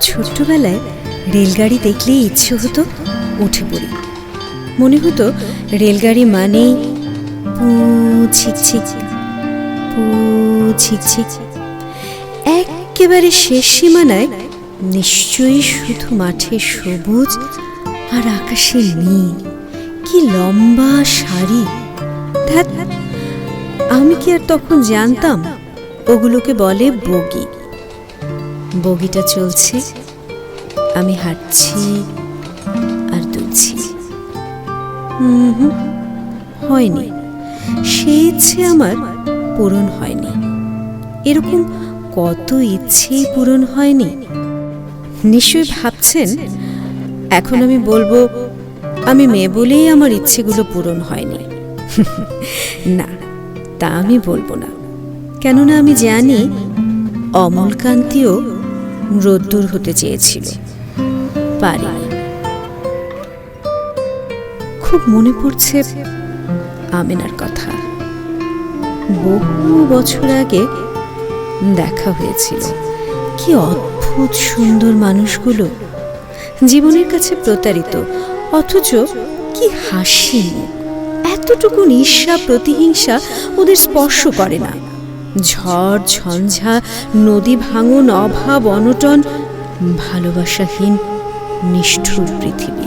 ছোট্টবেলায় রেলগাড়ি দেখলেই ইচ্ছে হতো উঠে পড়ি। মনে হতো রেলগাড়ি মানেই পু পু একেবারে শেষ সীমানায় নিশ্চয়ই শুধু মাঠে সবুজ আর আকাশে নীল। কি লম্বা ধ্যাৎ, আমি কি আর তখন জানতাম? ওগুলোকে বলে বগি। বগিটা চলছে। আমি হাঁটছি আর দুলছি। হয়নি। সে ইচ্ছে আমার পূরণ হয়নি। এরকম কত ইচ্ছেই পূরণ হয়নি? নিশ্চয়ই ভাবছেন, এখন আমি বলব, আমি মেয়ে বলেই আমার ইচ্ছেগুলো পূরণ হয়নি। না, তা আমি বলব না। কেননা আমি জানি অমলকান্তিও রোদ্দুর হতে চেয়েছিল। পারিনি খুব মনে পড়ছে আমিনার কথা। বহু বছর আগে দেখা হয়েছিল। কি অদ্ভুত সুন্দর মানুষগুলো। জীবনের কাছে প্রতারিত। অথচ কি হাসি। এতটুকু ঈর্ষা প্রতিহিংসা ওদের স্পর্শ করে না। ঝড়, ঝঞ্ঝা, নদী ভাঙন, অভাব, অনটন, ভালোবাসাহীন, নিষ্ঠুর পৃথিবী।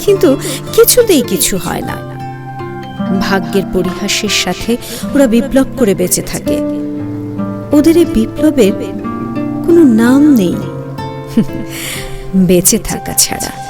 কিন্তু কিছুতেই কিছু হয় না। ভাগ্যের পরিহাসের সাথে ওরা বিপ্লব করে বেঁচে থাকে। ওদের এই বিপ্লবের কোনো নাম নেই। বেঁচে থাকা ছাড়া।